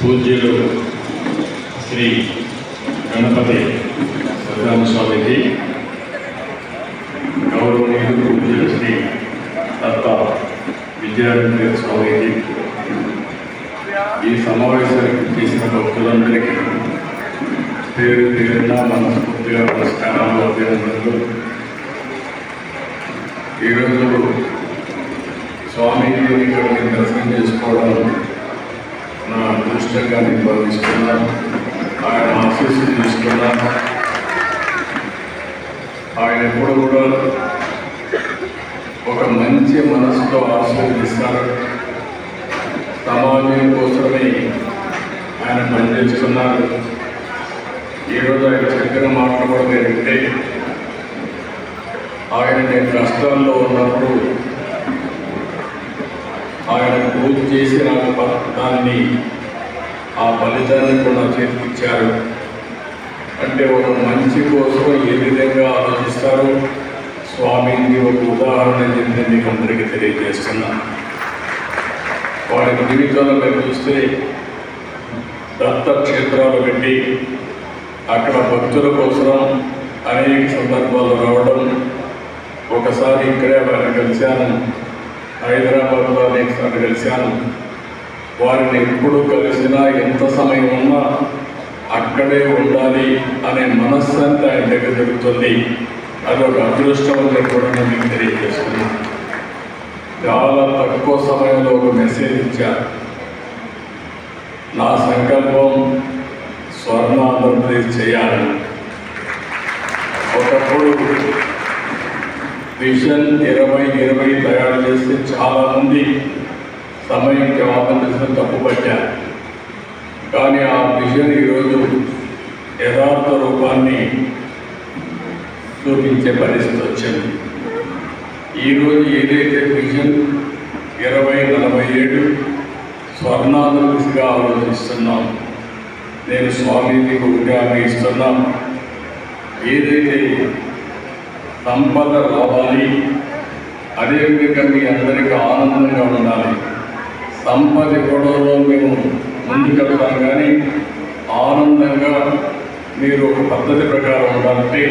పూజ్యులు శ్రీ గణపతి సత్యనారాయణ స్వామికి గౌరవనీయులు పూజ్యులు శ్రీ దత్త విద్యారంజన స్వామికి ఈ సమావేశానికి చేసిన భక్తులందరికీ పేరు పేరున మనస్ఫూర్తిగా నమస్కారాలు అభినందనలు. ఈరోజు స్వామీజీని నా అదృష్టంగా భావిస్తున్నాను ఆయన ఆశీస్సులు తీసుకున్నాను. ఆయన ఎప్పుడు కూడా ఒక మంచి మనసుతో ఆశీర్వదిస్తారు. సమాజం కోసమే ఆయన పనిచేస్తున్నారు. ఈరోజు ఆయన చక్కగా మాటలు కూడా ఆయన నేను కష్టాల్లో ఉన్నప్పుడు ఆయన పూజ చేసి నాకు దాన్ని ఆ ఫలితాన్ని కూడా చేర్పించారు. అంటే ఒక మంచి కోసం ఏ విధంగా ఆలోచిస్తారు? స్వామికి ఒక ఉదాహరణ చెప్పి మీకు అందరికీ తెలియజేస్తున్నాను వారి జీవితంలో మేము చూస్తే దత్త క్షేత్రాలు పెట్టి అక్కడ భక్తుల కోసం అనేక సందర్భాలు రావడం ఒకసారి ఇక్కడే వారిని కలిశాను హైదరాబాద్లో అనేక సార్లు కలిశాను. వారిని ఎప్పుడు కలిసినా ఎంత సమయం ఉన్నా అక్కడే ఉండాలి అనే మనశ్శాంతి ఆయన దగ్గర జరుగుతుంది అది ఒక అదృష్టం అని కూడా నేను మీకు తెలియజేస్తున్నాను. చాలా తక్కువ సమయంలో ఒక మెసేజ్ ఇచ్చారు. నా సంకల్పం స్వర్ణ ఆంధ్రప్రదేశ్ చేయాలి. ఒకప్పుడు విజన్ ఇరవై ఇరవై తయారు చేస్తే చాలామంది సమయం ఆపరేషన్ చేసిన కానీ ఆ విజన్ ఈరోజు యథార్థ రూపాన్ని చూపించే పరిస్థితి వచ్చింది. ఈరోజు ఏదైతే విజన్ ఇరవై నలభై ఏడు స్వర్ణాంధ్రప్రదేశ్గా ఆలోచిస్తున్నాం నేను స్వామీజీకి ఒకటి హామీ ఇస్తున్నాం. ఏదైతే సంపద రావాలి అదేవిధంగా మీ అందరికీ ఆనందంగా ఉండాలి. సంపద గొడవలో మేము ముందుకెళ్తాం కానీ ఆనందంగా మీరు ఒక పద్ధతి ప్రకారం ఉండాలంటే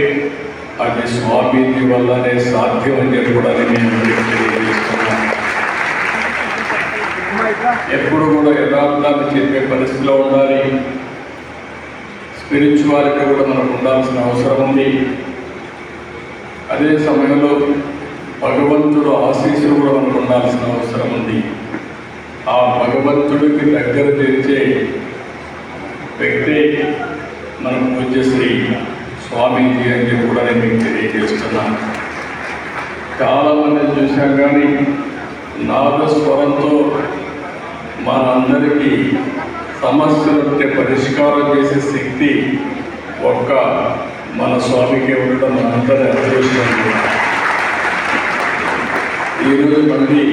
అది స్వామీజీ వల్లనే సాధ్యం అని చెప్పి కూడా నేను తెలియజేస్తున్నాను. ఎప్పుడు కూడా యథార్థాన్ని చెప్పే పరిస్థితిలో ఉండాలి. స్పిరిచువాలిటీ కూడా మనకు ఉండాల్సిన అవసరం ఉంది. అదే సమయంలో భగవంతుడు ఆశీస్సులు కూడా మనకు ఉండాల్సిన అవసరం ఉంది. ఆ భగవంతుడికి దగ్గర తెచ్చే వ్యక్తే మన పూజ్యశ్రీ స్వామీజీ అని చెప్పి కూడా నేను మీకు తెలియజేస్తున్నాను చాలామంది చూశాం కానీ నాదస్వరంతో మనందరికీ సమస్యలకి పరిష్కారం చేసే శక్తి ఒక్క మన స్వామికి ఉండడం మనందరి అదృష్టం. ఈరోజు మళ్ళీ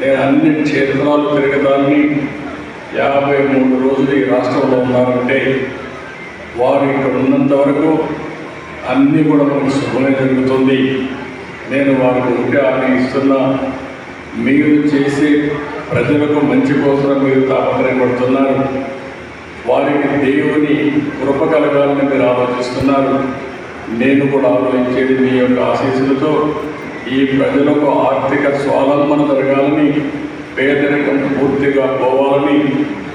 నేను అన్ని క్షేత్రాలు తిరగదాన్ని యాభై మూడు రోజులు ఈ రాష్ట్రంలో ఉన్నారంటే వారు ఇక్కడ ఉన్నంత వరకు అన్నీ కూడా మనకు శుభమే జరుగుతుంది. నేను వారికి ఉంటే హామీ ఇస్తున్నా. మీరు చేసే ప్రజలకు మంచి కోసం మీరు తాపత్రయపడుతున్నారు. వారికి దేవుని కృప కలగాలని మీరు ఆలోచిస్తున్నారు. నేను కూడా ఆలోచించేది మీ యొక్క ఆశీస్సులతో ఈ ప్రజలకు ఆర్థిక స్వావలంబన జరగాలని పేదరికం పూర్తిగా పోవాలని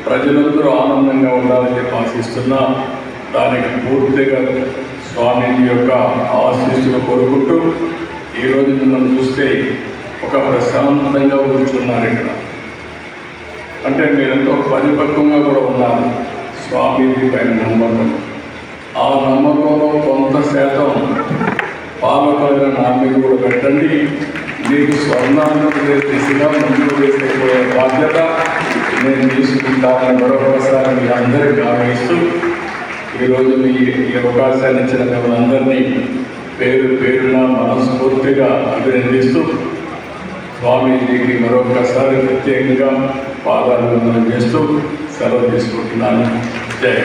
ప్రజలందరూ ఆనందంగా ఉండాలని చెప్పి ఆశిస్తున్నా దానికి పూర్తిగా స్వామీజీ యొక్క ఆశీస్సులు కోరుకుంటూ ఈరోజు మిమ్మల్ని చూస్తే ఒక ప్రశాంతంగా కూర్చున్నారు ఇక్కడ. అంటే మీరెంతో పరిపక్వంగా కూడా ఉన్నారు స్వామీజీ పైన నమ్మకం. ఆ నమ్మకంలో కొంత శాతం పాలకులైన నా మీద కూడా పెట్టండి. మీకు స్వర్ణాంధ్రప్రదేశ్ దిశగా ముందుకు బాధ్యత నేను తీసుకుంటానని మరొకసారి మీ అందరికీ హామీస్తూ ఈరోజు మీ ఈ అవకాశాన్ని ఇచ్చిన మిమ్మల్ని పేరు పేరున మనస్ఫూర్తిగా అభినందిస్తూ స్వామీజీకి మరొకసారి ప్రత్యేకంగా పాదాభివందనం చేస్తూ సెలవు తీసుకుంటున్నాను. జై